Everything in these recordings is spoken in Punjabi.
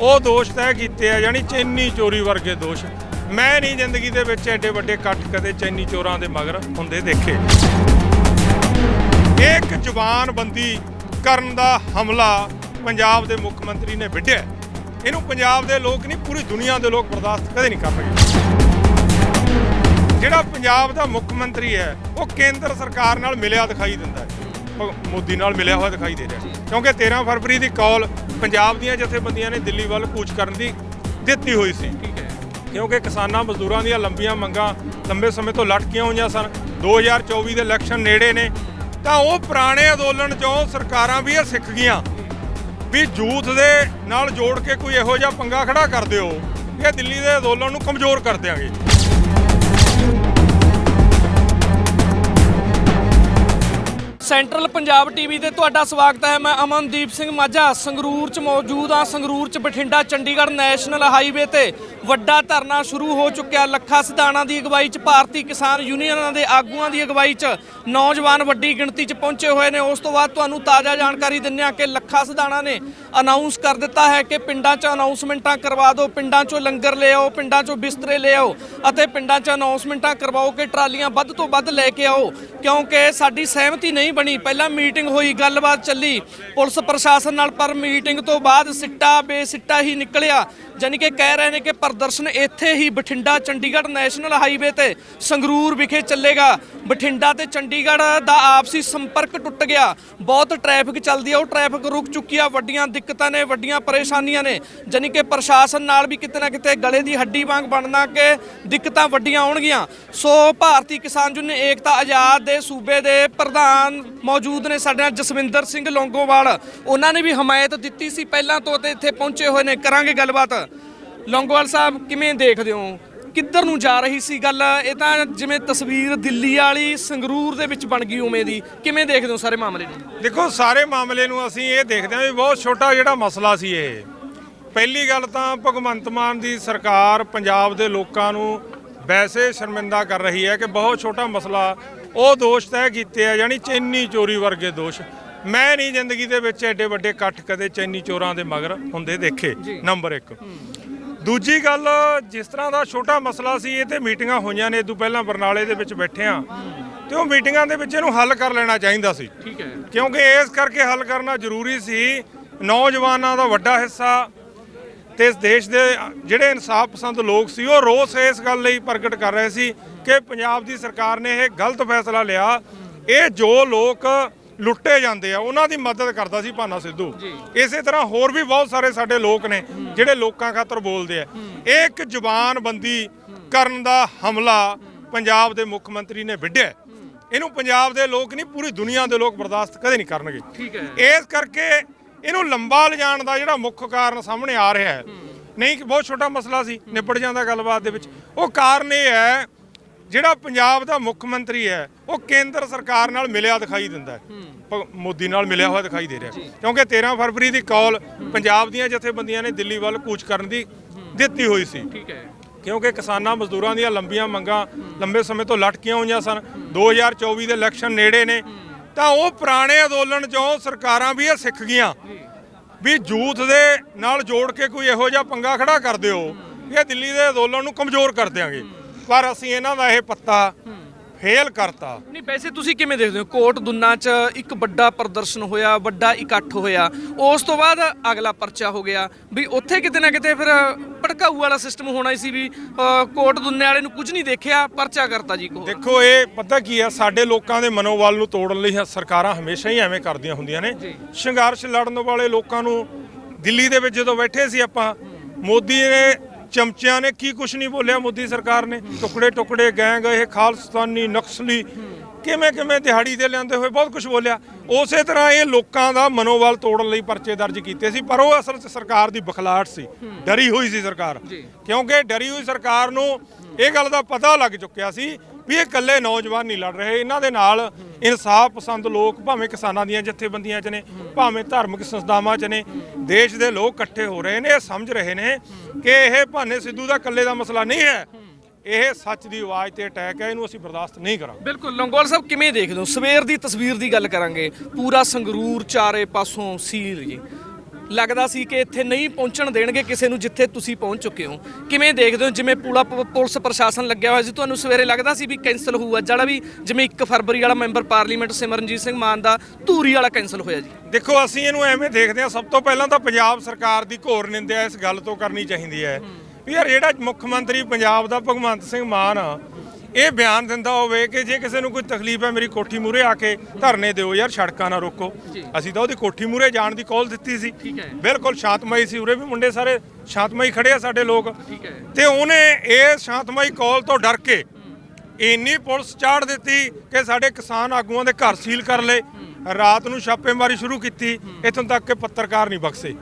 ਉਹ ਦੋਸ਼ ਤੈਅ ਕੀਤੇ ਆ, ਯਾਨੀ ਚੈਨੀ ਚੋਰੀ ਵਰਗੇ ਦੋਸ਼। ਮੈਂ ਨਹੀਂ ਜ਼ਿੰਦਗੀ ਦੇ ਵਿੱਚ ਐਡੇ ਵੱਡੇ ਇਕੱਠ ਕਦੇ ਚੈਨੀ ਚੋਰਾਂ ਦੇ ਮਗਰ ਹੁੰਦੇ ਦੇਖੇ। ਇੱਕ ਜ਼ੁਬਾਨਬੰਦੀ ਕਰਨ ਦਾ ਹਮਲਾ ਪੰਜਾਬ ਦੇ ਮੁੱਖ ਮੰਤਰੀ ਨੇ ਵਿੱਢਿਆ ਇਹਨੂੰ ਪੰਜਾਬ ਦੇ ਲੋਕ ਨਹੀਂ, ਪੂਰੀ ਦੁਨੀਆ ਦੇ ਲੋਕ ਬਰਦਾਸ਼ਤ ਕਦੇ ਨਹੀਂ ਕਰਨਗੇ ਜਿਹੜਾ ਪੰਜਾਬ ਦਾ ਮੁੱਖ ਮੰਤਰੀ ਹੈ, ਉਹ ਕੇਂਦਰ ਸਰਕਾਰ ਨਾਲ ਮਿਲਿਆ ਦਿਖਾਈ ਦਿੰਦਾ। ਹੈ ਮੋਦੀ ਨਾਲ ਮਿਲਿਆ ਹੋਇਆ ਦਿਖਾਈ ਦੇ ਰਿਹਾ ਕਿਉਂਕਿ 13 ਫਰਵਰੀ ਦੀ ਕਾਲ ਪੰਜਾਬ ਦੀਆਂ ਜਥੇਬੰਦੀਆਂ ਨੇ ਦਿੱਲੀ ਵੱਲ ਕੂਚ ਕਰਨ ਦੀ ਦਿੱਤੀ ਹੋਈ ਸੀ। ਕਿਉਂਕਿ ਕਿਸਾਨਾਂ ਮਜ਼ਦੂਰਾਂ ਦੀਆਂ ਲੰਬੀਆਂ ਮੰਗਾਂ ਲੰਬੇ ਸਮੇਂ ਤੋਂ ਲਟਕੀਆਂ ਹੋਈਆਂ ਸਨ। 2024 ਦੇ ਇਲੈਕਸ਼ਨ ਨੇੜੇ ਨੇ। ਤਾਂ ਉਹ ਪੁਰਾਣੇ ਅੰਦੋਲਨ ਚੋਂ ਸਰਕਾਰਾਂ ਵੀ ਇਹ ਸਿੱਖ ਗਈਆਂ। ਵੀ ਜੂਥ ਦੇ ਨਾਲ ਜੋੜ ਕੇ ਕੋਈ ਇਹੋ ਜਿਹਾ ਪੰਗਾ ਖੜਾ ਕਰ ਦਿਓ ਇਹ ਦਿੱਲੀ ਦੇ ਅੰਦੋਲਨ ਨੂੰ ਕਮਜ਼ੋਰ ਕਰ ਦਿਆਂਗੇ। ਸੈਂਟਰਲ ਪੰਜਾਬ ਟੀਵੀ ਤੇ ਤੁਹਾਡਾ ਸਵਾਗਤ ਹੈ। ਮੈਂ ਅਮਨਦੀਪ ਸਿੰਘ ਮਾਝਾ, ਸੰਗਰੂਰ ਚ ਮੌਜੂਦ ਹਾਂ। ਸੰਗਰੂਰ ਚ ਬਠਿੰਡਾ, ਚੰਡੀਗੜ੍ਹ ਨੈਸ਼ਨਲ ਹਾਈਵੇ ਤੇ ਵੱਡਾ ਧਰਨਾ ਸ਼ੁਰੂ ਹੋ ਚੁੱਕਿਆ। ਲੱਖਾ ਸਿਧਾਣਾ ਦੀ ਅਗਵਾਈ ਚ ਭਾਰਤੀ ਕਿਸਾਨ ਯੂਨੀਅਨਾਂ ਦੇ ਆਗੂਆਂ ਦੀ ਅਗਵਾਈ ਚ ਨੌਜਵਾਨ ਵੱਡੀ ਗਿਣਤੀ ਚ ਪਹੁੰਚੇ ਹੋਏ ਨੇ। ਉਸ ਤੋਂ ਬਾਅਦ ਤੁਹਾਨੂੰ ਤਾਜ਼ਾ ਜਾਣਕਾਰੀ ਦਿੰਦੇ ਹਾਂ ਕਿ ਲੱਖਾ ਸਿਧਾਣਾ ਨੇ ਅਨਾਉਂਸ ਕਰ ਦਿੱਤਾ ਹੈ ਕਿ ਪਿੰਡਾਂ 'ਚ ਅਨਾਉਂਸਮੈਂਟਾਂ ਕਰਵਾ ਦਿਓ, ਪਿੰਡਾਂ 'ਚੋਂ ਲੰਗਰ ਲੈ ਆਓ, ਪਿੰਡਾਂ 'ਚੋਂ ਬਿਸਤਰੇ ਲੈ ਆਓ ਅਤੇ ਪਿੰਡਾਂ 'ਚ ਅਨਾਉਂਸਮੈਂਟਾਂ ਕਰਵਾਓ ਕਿ ਟਰਾਲੀਆਂ ਵੱਧ ਤੋਂ ਵੱਧ ਲੈ ਕੇ ਆਓ। ਕਿਉਂਕਿ ਸਾਡੀ ਸਹਿਮਤੀ ਨਹੀਂ ਬਣੀ। ਪਹਿਲਾਂ ਮੀਟਿੰਗ ਹੋਈ, ਗੱਲਬਾਤ ਚੱਲੀ। ਪੁਲਿਸ ਪ੍ਰਸ਼ਾਸਨ ਨਾਲ ਪਰ ਮੀਟਿੰਗ ਤੋਂ ਬਾਅਦ ਸਿੱਟਾ ਬੇਸਿੱਟਾ ਹੀ ਨਿਕਲਿਆ। ਜਾਨੀ ਕਿ ਕਹਿ ਰਹੇ ਨੇ ਕਿ ਪ੍ਰਦਰਸ਼ਨ ਇੱਥੇ ਹੀ ਬਠਿੰਡਾ ਚੰਡੀਗੜ੍ਹ ਨੈਸ਼ਨਲ ਹਾਈਵੇ ਤੇ ਸੰਗਰੂਰ ਵਿਖੇ ਚੱਲੇਗਾ। ਬਠਿੰਡਾ ਤੇ ਚੰਡੀਗੜ੍ਹ ਦਾ ਆਪਸੀ ਸੰਪਰਕ ਟੁੱਟ ਗਿਆ। ਬਹੁਤ ਟ੍ਰੈਫਿਕ ਚੱਲਦੀ ਆ, ਉਹ ਟ੍ਰੈਫਿਕ ਰੁਕ ਚੁੱਕੀ ਆ। ਵੱਡੀਆਂ ਦਿੱਕਤਾਂ ਨੇ, ਵੱਡੀਆਂ ਪਰੇਸ਼ਾਨੀਆਂ ਨੇ। ਜਾਨੀ ਕਿ ਪ੍ਰਸ਼ਾਸਨ ਨਾਲ ਵੀ ਕਿਤੇ ਨਾ ਕਿਤੇ ਗਲੇ ਦੀ ਹੱਡੀ ਵਾਂਗ ਬਣਨਾ ਕਿ ਦਿੱਕਤਾਂ ਵੱਡੀਆਂ ਆਉਣਗੀਆਂ। ਸੋ ਭਾਰਤੀ ਕਿਸਾਨ ਯੂਨੀਅਨ ਏਕਤਾ ਆਜ਼ਾਦ ਦੇ ਸੂਬੇ ਦੇ ਪ੍ਰਧਾਨ ਮੌਜੂਦ ਨੇ ਸਾਡੇ ਨਾਲ ਜਸਵਿੰਦਰ ਸਿੰਘ ਲੌਂਗੋਵਾਲ। ਉਹਨਾਂ ਨੇ ਵੀ ਹਮਾਇਤ ਦਿੱਤੀ ਸੀ, ਪਹਿਲਾਂ ਤੋਂ ਤੇ ਇੱਥੇ ਪਹੁੰਚੇ ਹੋਏ ਨੇ। ਕਰਾਂਗੇ ਗੱਲਬਾਤ। ਲੌਂਗੋਵਾਲ ਸਾਹਿਬ, ਕਿਵੇਂ ਦੇਖਦੇ ਹੋ? ਕਿੱਧਰ ਨੂੰ ਜਾ ਰਹੀ ਸੀ ਗੱਲ? ਇਹ ਤਾਂ ਜਿਵੇਂ ਤਸਵੀਰ ਦਿੱਲੀ ਵਾਲੀ ਸੰਗਰੂਰ ਦੇ ਵਿੱਚ ਬਣ ਗਈ ਉਵੇਂ ਦੀ। ਕਿਵੇਂ ਦੇਖਦੇ ਹੋ ਸਾਰੇ ਮਾਮਲੇ ਨੂੰ? ਦੇਖੋ, ਸਾਰੇ ਮਾਮਲੇ ਨੂੰ ਅਸੀਂ ਇਹ ਦੇਖਦੇ ਹਾਂ ਵੀ ਬਹੁਤ ਛੋਟਾ ਜਿਹੜਾ ਮਸਲਾ ਸੀ ਇਹ। ਪਹਿਲੀ ਗੱਲ ਤਾਂ ਭਗਵੰਤ ਮਾਨ ਦੀ ਸਰਕਾਰ ਪੰਜਾਬ ਦੇ ਲੋਕਾਂ ਨੂੰ ਵੈਸੇ ਸ਼ਰਮਿੰਦਾ ਕਰ ਰਹੀ ਹੈ ਕਿ ਬਹੁਤ ਛੋਟਾ ਮਸਲਾ ਉਹ ਦੋਸ਼ ਤੈਅ ਕੀਤੇ ਆ ਯਾਨੀ ਚੈਨੀ ਚੋਰੀ ਵਰਗੇ ਦੋਸ਼। ਮੈਂ ਨਹੀਂ ਜ਼ਿੰਦਗੀ ਦੇ ਵਿੱਚ ਐਡੇ ਵੱਡੇ ਇਕੱਠ ਕਦੇ ਚੈਨੀ ਚੋਰਾਂ ਦੇ ਮਗਰ ਹੁੰਦੇ ਦੇਖੇ ਨੰਬਰ 1 ਦੂਜੀ ਗੱਲ ਜਿਸ ਤਰ੍ਹਾਂ ਦਾ ਛੋਟਾ ਮਸਲਾ ਸੀ ਇਹ ਤੇ ਮੀਟਿੰਗਾਂ ਹੋਈਆਂ ਨੇ ਇਦੋਂ ਪਹਿਲਾਂ ਬਰਨਾਲੇ ਦੇ ਵਿੱਚ ਬੈਠੇ ਆ ਤੇ ਉਹ ਮੀਟਿੰਗਾਂ ਦੇ ਵਿੱਚ ਇਹਨੂੰ ਹੱਲ ਕਰ ਲੈਣਾ ਚਾਹੀਦਾ ਸੀ। ਠੀਕ ਹੈ। ਕਿਉਂਕਿ ਇਸ ਕਰਕੇ ਹੱਲ ਕਰਨਾ ਜ਼ਰੂਰੀ ਸੀ। ਨੌਜਵਾਨਾਂ ਦਾ ਵੱਡਾ ਹਿੱਸਾ ਤੇ ਇਸ ਦੇਸ਼ ਦੇ ਜਿਹੜੇ ਇਨਸਾਫ ਪਸੰਦ ਲੋਕ ਸੀ ਉਹ ਰੋਸ ਇਸ ਗੱਲ ਲਈ ਪ੍ਰਗਟ ਕਰ ਰਹੇ ਸੀ ਕਿ ਪੰਜਾਬ ਦੀ ਸਰਕਾਰ ਨੇ ਇਹ ਗਲਤ ਫੈਸਲਾ ਲਿਆ। ਇਹ ਜੋ ਲੋਕ ਲੁੱਟੇ ਜਾਂਦੇ ਆ ਉਹਨਾਂ ਦੀ ਮਦਦ ਕਰਦਾ ਸੀ ਭਾਨਾ ਸਿੱਧੂ। ਇਸੇ ਤਰ੍ਹਾਂ ਹੋਰ ਵੀ ਬਹੁਤ ਸਾਰੇ ਸਾਡੇ ਲੋਕ ਨੇ ਜਿਹੜੇ ਲੋਕਾਂ ਖਾਤਰ ਬੋਲਦੇ ਆ। ਇਹ ਇੱਕ ਜ਼ੁਬਾਨਬੰਦੀ ਕਰਨ ਦਾ ਹਮਲਾ ਪੰਜਾਬ ਦੇ ਮੁੱਖ ਮੰਤਰੀ ਨੇ ਵਿੱਢਿਆ ਇਹਨੂੰ ਪੰਜਾਬ ਦੇ ਲੋਕ ਨਹੀਂ ਪੂਰੀ ਦੁਨੀਆ ਦੇ ਲੋਕ ਬਰਦਾਸ਼ਤ ਕਦੇ ਨਹੀਂ ਕਰਨਗੇ। ਇਸ ਕਰਕੇ ਇਹਨੂੰ ਲੰਬਾ ਲਿਜਾਣ ਦਾ ਜਿਹੜਾ ਮੁੱਖ ਕਾਰਨ ਸਾਹਮਣੇ ਆ ਰਿਹਾ ਹੈ। ਨਹੀਂ ਕਿ ਬਹੁਤ ਛੋਟਾ ਮਸਲਾ ਸੀ ਨਿਪਟ ਜਾਂਦਾ ਗੱਲਬਾਤ ਦੇ ਵਿੱਚ। ਉਹ ਕਾਰਨ ਇਹ ਹੈ ਜਿਹੜਾ ਪੰਜਾਬ ਦਾ ਮੁੱਖ ਮੰਤਰੀ ਹੈ ਉਹ ਕੇਂਦਰ ਸਰਕਾਰ ਨਾਲ ਮਿਲਿਆ ਦਿਖਾਈ ਦਿੰਦਾ ਹੈ। ਮੋਦੀ ਨਾਲ ਮਿਲਿਆ ਹੋਇਆ ਦਿਖਾਈ ਦੇ ਰਿਹਾ ਕਿਉਂਕਿ 13 ਫਰਵਰੀ ਦੀ ਕਾਲ ਪੰਜਾਬ ਦੀਆਂ ਜਥੇਬੰਦੀਆਂ ਨੇ ਦਿੱਲੀ ਵੱਲ ਕੂਚ ਕਰਨ ਦੀ ਦਿੱਤੀ ਹੋਈ ਸੀ। ਠੀਕ ਹੈ। ਕਿਉਂਕਿ ਕਿਸਾਨਾਂ ਮਜ਼ਦੂਰਾਂ ਦੀਆਂ ਲੰਬੀਆਂ ਮੰਗਾਂ ਲੰਬੇ ਸਮੇਂ ਤੋਂ ਲਟਕੀਆਂ ਹੋਈਆਂ ਸਨ। 2024 ਦੇ ਇਲੈਕਸ਼ਨ ਨੇੜੇ ਨੇ। ਤਾਂ ਉਹ ਪੁਰਾਣੇ ਅੰਦੋਲਨ ਚੋਂ ਸਰਕਾਰਾਂ ਵੀ ਇਹ ਸਿੱਖ ਗਈਆਂ। ਵੀ ਜੂਥ ਦੇ ਨਾਲ ਜੋੜ ਕੇ ਕੋਈ ਇਹੋ ਜਿਹਾ ਪੰਗਾ ਖੜਾ ਕਰ ਦਿਓ, ਇਹ ਦਿੱਲੀ ਦੇ ਅੰਦੋਲਨ ਨੂੰ ਕਮਜ਼ੋਰ ਕਰ ਦਿਆਂਗੇ। ਪਰ ਅਸੀਂ ਇਹਨਾਂ ਦਾ ਇਹ ਪੱਤਾ ਫੇਲ ਕਰਤਾ। ਨਹੀਂ ਵੈਸੇ ਤੁਸੀਂ ਕਿਵੇਂ ਦੇਖਦੇ ਹੋ? ਕੋਟ ਦੁੰਨਾ 'ਚ ਇੱਕ ਵੱਡਾ ਪ੍ਰਦਰਸ਼ਨ ਹੋਇਆ ਵੱਡਾ ਇਕੱਠ ਹੋਇਆ। ਉਸ ਤੋਂ ਬਾਅਦ ਅਗਲਾ ਪਰਚਾ ਹੋ ਗਿਆ ਵੀ ਉੱਥੇ ਕਿਤੇ ਨਾ ਕਿਤੇ ਫਿਰ ਭੜਕਾਊ ਵਾਲਾ ਸਿਸਟਮ ਹੋਣਾ ਸੀ ਵੀ ਕੋਟ ਦੁੰਨੇ ਵਾਲੇ ਨੂੰ ਕੁਝ ਨਹੀਂ ਦੇਖਿਆ ਪਰਚਾ ਕਰਤਾ ਜੀ ਕੋ ਦੇਖੋ ਇਹ ਪਤਾ ਕੀ ਆ ਸਾਡੇ ਲੋਕਾਂ ਦੇ ਮਨੋਬਲ ਨੂੰ ਤੋੜਨ ਲਈ ਸਰਕਾਰਾਂ ਹਮੇਸ਼ਾ ਹੀ ਐਵੇਂ ਕਰਦੀਆਂ ਹੁੰਦੀਆਂ ਨੇ। ਸੰਘਰਸ਼ ਲੜਨ ਵਾਲੇ ਲੋਕਾਂ ਨੂੰ ਦਿੱਲੀ ਦੇ ਵਿੱਚ ਜਦੋਂ ਬੈਠੇ ਸੀ ਆਪਾਂ ਮੋਦੀ ਨੇ ਚਮਚਿਆਂ ਨੇ ਕੀ ਕੁਝ ਨਹੀਂ ਬੋਲਿਆ ਮੋਦੀ ਸਰਕਾਰ ਨੇ। ਟੁਕੜੇ ਟੁਕੜੇ ਗੈਂਗ ਇਹ ਖਾਲਸਤਾਨੀ ਨਕਸਲੀ ਕਿਵੇਂ ਕਿਵੇਂ ਦਿਹਾੜੀ ਤੇ ਲਿਆਂਦੇ ਹੋਏ ਬਹੁਤ ਕੁਝ ਬੋਲਿਆ। ਉਸੇ ਤਰ੍ਹਾਂ ਇਹ ਲੋਕਾਂ ਦਾ ਮਨੋਬਲ ਤੋੜਨ ਲਈ ਪਰਚੇ ਦਰਜ ਕੀਤੇ ਸੀ ਪਰ ਉਹ ਅਸਲ 'ਚ ਸਰਕਾਰ ਦੀ ਬਖਲਾਟ ਸੀ। ਡਰੀ ਹੋਈ ਸੀ ਸਰਕਾਰ। ਕਿਉਂਕਿ ਡਰੀ ਹੋਈ ਸਰਕਾਰ ਨੂੰ ਇਹ ਗੱਲ ਦਾ ਪਤਾ ਲੱਗ ਚੁੱਕਿਆ ਸੀ ਵੀ ਇਹ ਇਕੱਲੇ ਨੌਜਵਾਨ ਨਹੀਂ ਲੜ ਰਹੇ। ਇਹਨਾਂ ਦੇ ਨਾਲ ਇਨਸਾਫ ਪਸੰਦ ਲੋਕ, ਭਾਵੇਂ ਕਿਸਾਨਾਂ ਦੀਆਂ ਜਥੇਬੰਦੀਆਂ 'ਚ ਨੇ, ਭਾਵੇਂ ਧਾਰਮਿਕ ਸੰਸਥਾਵਾਂ 'ਚ ਨੇ, ਦੇਸ਼ ਦੇ ਲੋਕ ਇਕੱਠੇ ਹੋ ਰਹੇ ਨੇ, ਇਹ ਸਮਝ ਰਹੇ ਨੇ ਕਿ ਇਹ ਭਾਨੇ ਸਿੱਧੂ ਦਾ ਇਕੱਲੇ ਦਾ ਮਸਲਾ ਨਹੀਂ ਹੈ। ਇਹ ਸੱਚ ਦੀ ਆਵਾਜ਼ ਤੇ ਅਟੈਕ ਹੈ, ਇਹਨੂੰ ਅਸੀਂ ਬਰਦਾਸ਼ਤ ਨਹੀਂ ਕਰਾਂਗੇ। ਬਿਲਕੁਲ। ਲੰਗੋਵਾਲ ਸਾਹਿਬ, ਕਿਵੇਂ ਦੇਖਦੇ ਹੋ? ਸਵੇਰ ਦੀ ਤਸਵੀਰ ਦੀ ਗੱਲ ਕਰਾਂਗੇ। ਪੂਰਾ ਸੰਗਰੂਰ ਚਾਰੇ ਪਾਸੋਂ ਸੀਲ ਜੀ। ਲੱਗਦਾ ਸੀ ਕਿ ਇੱਥੇ ਨਹੀਂ ਪਹੁੰਚਣ ਦੇਣਗੇ ਕਿਸੇ ਨੂੰ ਜਿੱਥੇ ਤੁਸੀਂ ਪਹੁੰਚ ਚੁੱਕੇ ਹੋ। ਕਿਵੇਂ ਦੇਖਦੇ ਹੋ? ਜਿਵੇਂ ਪੂਲਾ ਪ- ਪੁਲਿਸ ਪ੍ਰਸ਼ਾਸਨ ਲੱਗਿਆ ਹੋਇਆ ਸੀ ਤੁਹਾਨੂੰ ਸਵੇਰੇ ਲੱਗਦਾ ਸੀ ਵੀ ਕੈਂਸਲ ਹੋਊਗਾ? ਜਿਹੜਾ ਵੀ ਜਿਵੇਂ 1 ਫਰਵਰੀ ਵਾਲਾ ਮੈਂਬਰ ਪਾਰਲੀਮੈਂਟ ਸਿਮਰਨਜੀਤ ਸਿੰਘ ਮਾਨ ਦਾ ਧੂਰੀ ਵਾਲਾ ਕੈਂਸਲ ਹੋਇਆ ਜੀ। ਦੇਖੋ ਅਸੀਂ ਇਹਨੂੰ ਐਵੇਂ ਦੇਖਦੇ ਹਾਂ ਸਭ ਤੋਂ ਪਹਿਲਾਂ ਤਾਂ ਪੰਜਾਬ ਸਰਕਾਰ ਦੀ ਘੋਰ ਨਿੰਦਿਆ ਇਸ ਗੱਲ ਤੋਂ ਕਰਨੀ ਚਾਹੀਦੀ ਹੈ। ਵੀ ਯਾਰ ਜਿਹੜਾ ਮੁੱਖ ਮੰਤਰੀ ਪੰਜਾਬ ਦਾ ਭਗਵੰਤ ਸਿੰਘ ਮਾਨ ਆ, ਇਹ ਬਿਆਨ ਦਿੰਦਾ ਹੋਵੇ ਕਿ ਜੇ ਕਿਸੇ ਨੂੰ ਕੋਈ ਤਕਲੀਫ ਹੈ ਮੇਰੀ ਕੋਠੀ ਮੂਰੇ ਆ ਕੇ ਧਰਨੇ ਦਿਓ ਯਾਰ ਸੜਕਾਂ ਨਾ ਰੋਕੋ। ਅਸੀਂ ਤਾਂ ਉਹਦੀ ਕੋਠੀ ਮੂਰੇ ਜਾਣ ਦੀ ਕਾਲ ਦਿੱਤੀ ਸੀ। ਬਿਲਕੁਲ ਸ਼ਾਂਤਮਈ ਸੀ ਉਰੇ ਵੀ ਮੁੰਡੇ ਸਾਰੇ ਸ਼ਾਂਤਮਈ ਖੜੇ ਆ ਸਾਡੇ ਲੋਕ। ਤੇ ਉਹਨੇ ਇਹ ਸ਼ਾਂਤਮਈ ਕਾਲ ਤੋਂ ਡਰ ਕੇ ਇੰਨੀ ਪੁਲਿਸ ਚਾੜ ਦਿੱਤੀ ਕਿ ਸਾਡੇ ਕਿਸਾਨ ਆਗੂਆਂ ਦੇ ਘਰ ਸੀਲ ਕਰ ਲਏ। ਰਾਤ ਨੂੰ ਛਾਪੇਮਾਰੀ ਸ਼ੁਰੂ ਕੀਤੀ। ਇੱਥੋਂ ਤੱਕ ਕਿ ਪੱਤਰਕਾਰ ਨਹੀਂ ਬਖਸੇ।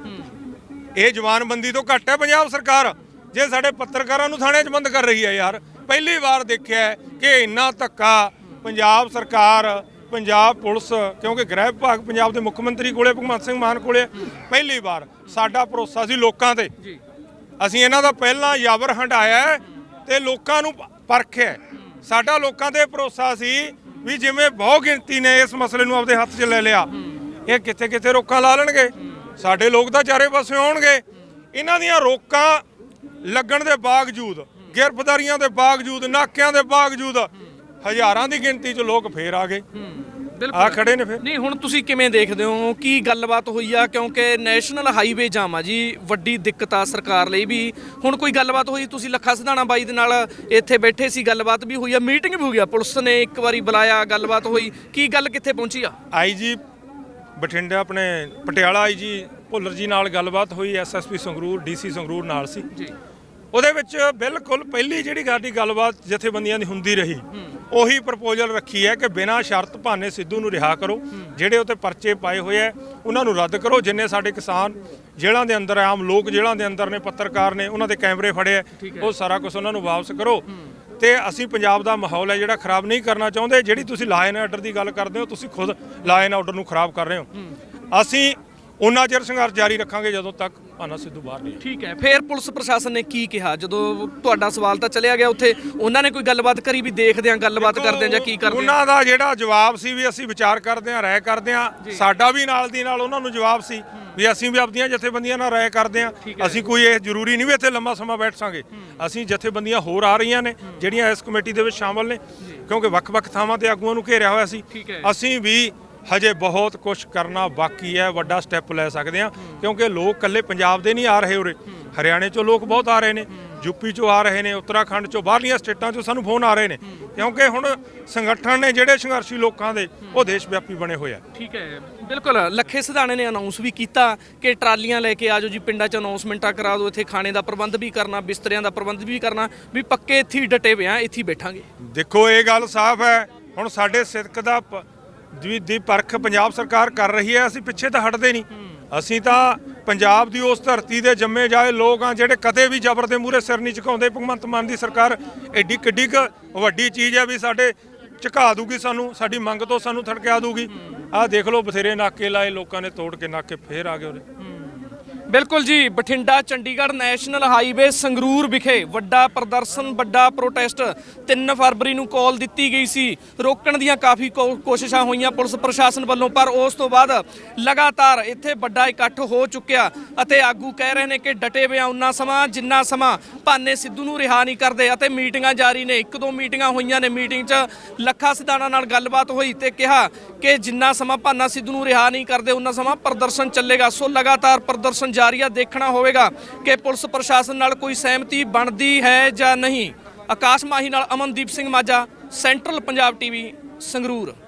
ਇਹ ਜਵਾਨਬੰਦੀ ਤੋਂ ਘੱਟ ਹੈ ਪੰਜਾਬ ਸਰਕਾਰ। ਜੇ ਸਾਡੇ ਪੱਤਰਕਾਰਾਂ ਨੂੰ ਥਾਣੇ 'ਚ ਬੰਦ ਕਰ ਰਹੀ ਹੈ ਯਾਰ ਪਹਿਲੀ ਵਾਰ ਦੇਖਿਆ ਕਿ ਇੰਨਾ ਧੱਕਾ ਪੰਜਾਬ ਸਰਕਾਰ ਪੰਜਾਬ ਪੁਲਿਸ ਕਿਉਂਕਿ ਗ੍ਰਹਿ ਵਿਭਾਗ ਪੰਜਾਬ ਦੇ ਮੁੱਖ ਮੰਤਰੀ ਕੋਲੇ ਭਗਵੰਤ ਸਿੰਘ ਮਾਨ ਕੋਲੇ। ਪਹਿਲੀ ਵਾਰ ਸਾਡਾ ਭਰੋਸਾ ਸੀ ਲੋਕਾਂ ਤੇ ਅਸੀਂ ਇਹਨਾਂ ਦਾ ਪਹਿਲਾਂ ਯਾਵਰ ਹੰਡਾਇਆ ਹੈ ਤੇ ਲੋਕਾਂ ਨੂੰ ਪਰਖਿਆ। ਸਾਡਾ ਲੋਕਾਂ ਤੇ ਭਰੋਸਾ ਸੀ ਵੀ ਜਿਵੇਂ ਬਹੁ ਗਿਣਤੀ ਨੇ ਇਸ ਮਸਲੇ ਨੂੰ ਆਪਦੇ ਹੱਥ 'ਚ ਲੈ ਲਿਆ ਇਹ ਕਿੱਥੇ ਕਿੱਥੇ ਰੋਕਾਂ ਲਾ ਲੈਣਗੇ ਸਾਡੇ ਲੋਕ ਤਾਂ ਚਾਰੇ ਪਾਸੇ ਆਉਣਗੇ ਇਹਨਾਂ ਦੀਆਂ ਰੋਕਾਂ ਲੱਗਣ ਦੇ ਬਾਵਜੂਦ ਗਿਰਫਤਾਰੀਆਂ ਦੇ ਬਾਵਜੂਦ ਨਾਕਿਆਂ ਦੇ ਬਾਵਜੂਦ ਹਜ਼ਾਰਾਂ ਦੀ ਗਿਣਤੀ 'ਚ ਲੋਕ ਫੇਰ ਆ ਗਏ। ਆ ਖੜੇ ਨੇ ਫਿਰ। ਨਹੀਂ ਹੁਣ ਤੁਸੀਂ ਕਿਵੇਂ ਦੇਖਦੇ ਹੋ ਕੀ ਗੱਲਬਾਤ ਹੋਈ ਆ? ਕਿਉਂਕਿ ਨੈਸ਼ਨਲ ਹਾਈਵੇ ਜਾਮ ਆ ਜੀ ਵੱਡੀ ਦਿੱਕਤ ਆ ਸਰਕਾਰ ਲਈ ਵੀ। ਹੁਣ ਕੋਈ ਗੱਲਬਾਤ ਹੋਈ? ਤੁਸੀਂ ਲੱਖਾ ਸਿਧਾਣਾ ਬਾਈ ਦੇ ਨਾਲ ਇੱਥੇ ਬੈਠੇ ਸੀ ਗੱਲਬਾਤ ਵੀ ਹੋਈ ਆ ਮੀਟਿੰਗ ਵੀ ਹੋਈ ਆ। ਪੁਲਿਸ ਨੇ ਇੱਕ ਵਾਰੀ ਬੁਲਾਇਆ ਗੱਲਬਾਤ ਹੋਈ। ਕੀ ਗੱਲ ਕਿੱਥੇ ਪਹੁੰਚੀ ਆ? ਆਈਜੀ ਬਠਿੰਡਾ ਆਪਣੇ ਪਟਿਆਲਾ ਆਈਜੀ ਭੁੱਲਰ ਜੀ ਨਾਲ ਗੱਲਬਾਤ ਹੋਈ ਐਸਐਸਪੀ ਸੰਗਰੂਰ ਡੀਸੀ ਸੰਗਰੂਰ ਨਾਲ ਸੀ। ਜੀ। ਉਹਦੇ ਵਿੱਚ ਬਿਲਕੁਲ ਪਹਿਲੀ ਜਿਹੜੀ ਗਾਡੀ ਗੱਲਬਾਤ ਜਥੇਬੰਦੀਆਂ ਦੀ ਹੁੰਦੀ ਰਹੀ ਉਹੀ ਪ੍ਰਪੋਜ਼ਲ ਰੱਖੀ ਹੈ ਕਿ ਬਿਨਾਂ ਸ਼ਰਤ ਭਾਨੇ ਸਿੱਧੂ ਨੂੰ ਰਿਹਾ ਕਰੋ ਜਿਹੜੇ ਉਤੇ ਪਰਚੇ ਪਾਏ ਹੋਏ ਆ ਉਹਨਾਂ ਨੂੰ ਰੱਦ ਕਰੋ ਜਿੰਨੇ ਸਾਡੇ ਕਿਸਾਨ ਜੇਲ੍ਹਾਂ ਦੇ ਅੰਦਰ ਆਮ ਲੋਕ ਜੇਲ੍ਹਾਂ ਦੇ ਅੰਦਰ ਨੇ ਪੱਤਰਕਾਰ ਨੇ ਉਹਨਾਂ ਦੇ ਕੈਮਰੇ ਫੜੇ ਆ ਉਹ ਸਾਰਾ ਕੁਝ ਉਹਨਾਂ ਨੂੰ ਵਾਪਸ ਕਰੋ। ਤੇ ਅਸੀਂ ਪੰਜਾਬ ਦਾ ਮਾਹੌਲ ਹੈ ਜਿਹੜਾ ਖਰਾਬ ਨਹੀਂ ਕਰਨਾ ਚਾਹੁੰਦੇ ਜਿਹੜੀ ਤੁਸੀਂ ਲਾਇਨ ਆਰਡਰ ਦੀ ਗੱਲ ਕਰਦੇ ਹੋ ਤੁਸੀਂ ਖੁਦ ਲਾਇਨ ਆਰਡਰ ਨੂੰ ਖਰਾਬ ਕਰ ਰਹੇ ਹੋ। ਅਸੀਂ ਉਹਨਾਂ ਚਿਰ ਸੰਘਰਸ਼ ਜਾਰੀ ਰੱਖਾਂਗੇ ਜਦੋਂ ਤੱਕ ਭਾਨਾ ਸਿੱਧੂ ਬਾਹਰ ਨਹੀਂ ਠੀਕ ਹੈ ਫਿਰ ਪੁਲਿਸ ਪ੍ਰਸ਼ਾਸਨ ਨੇ ਕੀ ਕਿਹਾ? ਜਦੋਂ ਤੁਹਾਡਾ ਸਵਾਲ ਤਾਂ ਚਲਿਆ ਗਿਆ ਉੱਥੇ ਉਹਨਾਂ ਨੇ ਕੋਈ ਗੱਲਬਾਤ ਕਰੀ ਵੀ ਦੇਖਦੇ ਆ ਗੱਲਬਾਤ ਕਰਦੇ ਆ ਜਾਂ ਕੀ ਕਰਦੇ ਆ ਉਹਨਾਂ ਦਾ ਜਿਹੜਾ ਜਵਾਬ ਸੀ ਵੀ ਅਸੀਂ ਵਿਚਾਰ ਕਰਦੇ ਹਾਂ ਰਾਏ ਕਰਦੇ ਹਾਂ ਸਾਡਾ ਵੀ ਨਾਲ ਦੀ ਨਾਲ ਉਹਨਾਂ ਨੂੰ ਜਵਾਬ ਸੀ ਵੀ ਅਸੀਂ ਵੀ ਆਪਦੀਆਂ ਜਥੇਬੰਦੀਆਂ ਨਾਲ ਰਾਏ ਕਰਦੇ ਹਾਂ। ਅਸੀਂ ਕੋਈ ਇਹ ਜ਼ਰੂਰੀ ਨਹੀਂ ਵੀ ਇੱਥੇ ਲੰਮਾ ਸਮਾਂ ਬੈਠ ਸਾਂਗੇ। ਅਸੀਂ ਜਥੇਬੰਦੀਆਂ ਹੋਰ ਆ ਰਹੀਆਂ ਨੇ ਜਿਹੜੀਆਂ ਇਸ ਕਮੇਟੀ ਦੇ ਵਿੱਚ ਸ਼ਾਮਲ ਨੇ ਕਿਉਂਕਿ ਵੱਖ-ਵੱਖ ਥਾਵਾਂ ਤੇ ਆਗੂਆਂ ਨੂੰ ਘੇਰਿਆ ਹੋਇਆ ਸੀ। ਅਸੀਂ ਵੀ ਹਜੇ ਬਹੁਤ ਕੁਝ ਕਰਨਾ ਬਾਕੀ ਹੈ ਵੱਡਾ ਸਟੈਪ ਲੈ ਸਕਦੇ ਹਾਂ ਕਿਉਂਕਿ ਲੋਕ ਕੱਲੇ ਪੰਜਾਬ ਦੇ ਨਹੀਂ ਆ ਰਹੇ ਉਰੇ। ਹਰਿਆਣੇ ਚੋਂ ਲੋਕ ਬਹੁਤ ਆ ਰਹੇ ਨੇ ਯੂਪੀ ਚੋਂ ਆ ਰਹੇ ਨੇ ਉੱਤਰਾਖੰਡ ਚੋਂ ਬਾਹਰਲੀਆਂ ਸਟੇਟਾਂ ਚੋਂ ਸਾਨੂੰ ਫੋਨ ਆ ਰਹੇ ਨੇ। ਕਿਉਂਕਿ ਹੁਣ ਸੰਗਠਨ ਨੇ ਜਿਹੜੇ ਸੰਘਰਸ਼ੀ ਲੋਕਾਂ ਦੇ ਉਹ ਦੇਸ਼ ਵਿਆਪੀ ਬਣੇ ਹੋਏ ਆ। ਠੀਕ ਹੈ। ਬਿਲਕੁਲ ਲੱਖੇ ਸਿਧਾਣੇ ਨੇ ਅਨਾਉਂਸ ਵੀ ਕੀਤਾ ਕਿ ਟਰਾਲੀਆਂ ਲੈ ਕੇ ਆਜੋ ਜੀ ਪਿੰਡਾਂ 'ਚ ਅਨਾਉਂਸਮੈਂਟਾਂ ਕਰਾ ਦਿਓ ਇੱਥੇ ਖਾਣੇ ਦਾ ਪ੍ਰਬੰਧ ਵੀ ਕਰਨਾ ਬਿਸਤਰਿਆਂ ਦਾ ਪ੍ਰਬੰਧ ਵੀ ਕਰਨਾ ਵੀ ਪੱਕੇ ਇੱਥੇ ਡਟੇ ਪਿਆ ਇੱਥੇ ਬੈਠਾਂਗੇ। ਦੇਖੋ ਇਹ ਗੱਲ ਸਾਫ਼ ਹੈ ਹੁਣ ਸਾਡੇ ਸਿੱਖ ਦਾ ਦੀ ਦੀ ਪਰਖ ਪੰਜਾਬ ਸਰਕਾਰ ਕਰ ਰਹੀ ਹੈ, ਅਸੀਂ ਪਿੱਛੇ ਤਾਂ ਹਟਦੇ ਨਹੀਂ। ਅਸੀਂ ਤਾਂ ਪੰਜਾਬ ਦੀ ਉਸ ਧਰਤੀ ਦੇ ਜੰਮੇ ਜਾਏ ਲੋਕ ਆ, ਜਿਹੜੇ ਕਦੇ ਵੀ ਜ਼ਬਰ ਦੇ ਮੂਹਰੇ ਸਿਰ ਨਹੀਂ ਝੁਕਾਉਂਦੇ। ਭਗਵੰਤ ਮਾਨ ਦੀ ਸਰਕਾਰ ਐਡੀ ਕਿੱਡੀ ਕ ਵੱਡੀ ਚੀਜ਼ ਹੈ ਵੀ ਸਾਡੇ ਝੁਕਾ ਦੂਗੀ ਸਾਨੂੰ, ਸਾਡੀ ਮੰਗ ਤੋਂ ਸਾਨੂੰ ਥੜਕਿਆ ਦੂਗੀ। ਆਹ ਦੇਖ ਲਓ ਬਥੇਰੇ ਨਾਕੇ ਲਾਏ, ਲੋਕਾਂ ਨੇ ਤੋੜ ਕੇ ਨਾਕੇ ਫੇਰ ਆ ਗਏ ਉਰੇ ਬਿਲਕੁਲ ਜੀ, ਬਠਿੰਡਾ, ਚੰਡੀਗੜ੍ਹ ਨੈਸ਼ਨਲ ਹਾਈਵੇ ਸੰਗਰੂਰ ਵਿਖੇ ਵੱਡਾ ਪ੍ਰਦਰਸ਼ਨ, ਵੱਡਾ ਪ੍ਰੋਟੈਸਟ 3 ਫਰਵਰੀ ਨੂੰ ਕਾਲ ਦਿੱਤੀ ਗਈ ਸੀ। ਰੋਕਣ ਦੀਆਂ ਕਾਫੀ ਕੋ- ਕੋਸ਼ਿਸ਼ਾਂ ਹੋਈਆਂ ਪੁਲਿਸ ਪ੍ਰਸ਼ਾਸਨ ਵੱਲੋਂ, ਪਰ ਉਸ ਤੋਂ ਬਾਅਦ ਲਗਾਤਾਰ ਇੱਥੇ ਵੱਡਾ ਇਕੱਠ ਹੋ ਚੁੱਕਿਆ ਅਤੇ ਆਗੂ ਕਹਿ ਰਹੇ ਨੇ ਕਿ ਡਟੇ ਹੋਏ ਆ ਉਨਾ ਸਮਾਂ, ਜਿੰਨਾ ਸਮਾਂ ਭਾਨੇ ਸਿੱਧੂ ਨੂੰ ਰਿਹਾ ਨਹੀਂ ਕਰਦੇ ਅਤੇ ਮੀਟਿੰਗਾਂ ਜਾਰੀ ਨੇ। ਇੱਕ ਦੋ ਮੀਟਿੰਗਾਂ ਹੋਈਆਂ ਨੇ, ਮੀਟਿੰਗ 'ਚ ਲੱਖਾ ਸਿਧਾਣਾ ਨਾਲ ਗੱਲਬਾਤ ਹੋਈ ਤੇ ਕਿਹਾ ਕਿ ਜਿੰਨਾ ਸਮਾਂ ਭਾਨਾ ਸਿੱਧੂ ਨੂੰ ਰਿਹਾ ਨਹੀਂ ਕਰਦੇ ਉਨਾ ਸਮਾਂ ਪ੍ਰਦਰਸ਼ਨ ਚੱਲੇਗਾ। ਸੋ ਲਗਾਤਾਰ ਪ੍ਰਦਰਸ਼ਨ ਜਾਰੀ ਆ, ਦੇਖਣਾ ਹੋਵੇਗਾ ਕਿ ਪੁਲਿਸ ਪ੍ਰਸ਼ਾਸਨ ਨਾਲ ਕੋਈ ਸਹਿਮਤੀ ਬਣਦੀ ਹੈ ਜਾਂ ਨਹੀਂ। ਆਕਾਸ਼ ਮਾਹੀ ਨਾਲ ਅਮਨਦੀਪ ਸਿੰਘ ਮਾਝਾ, ਸੈਂਟਰਲ ਪੰਜਾਬ ਟੀਵੀ, ਸੰਗਰੂਰ।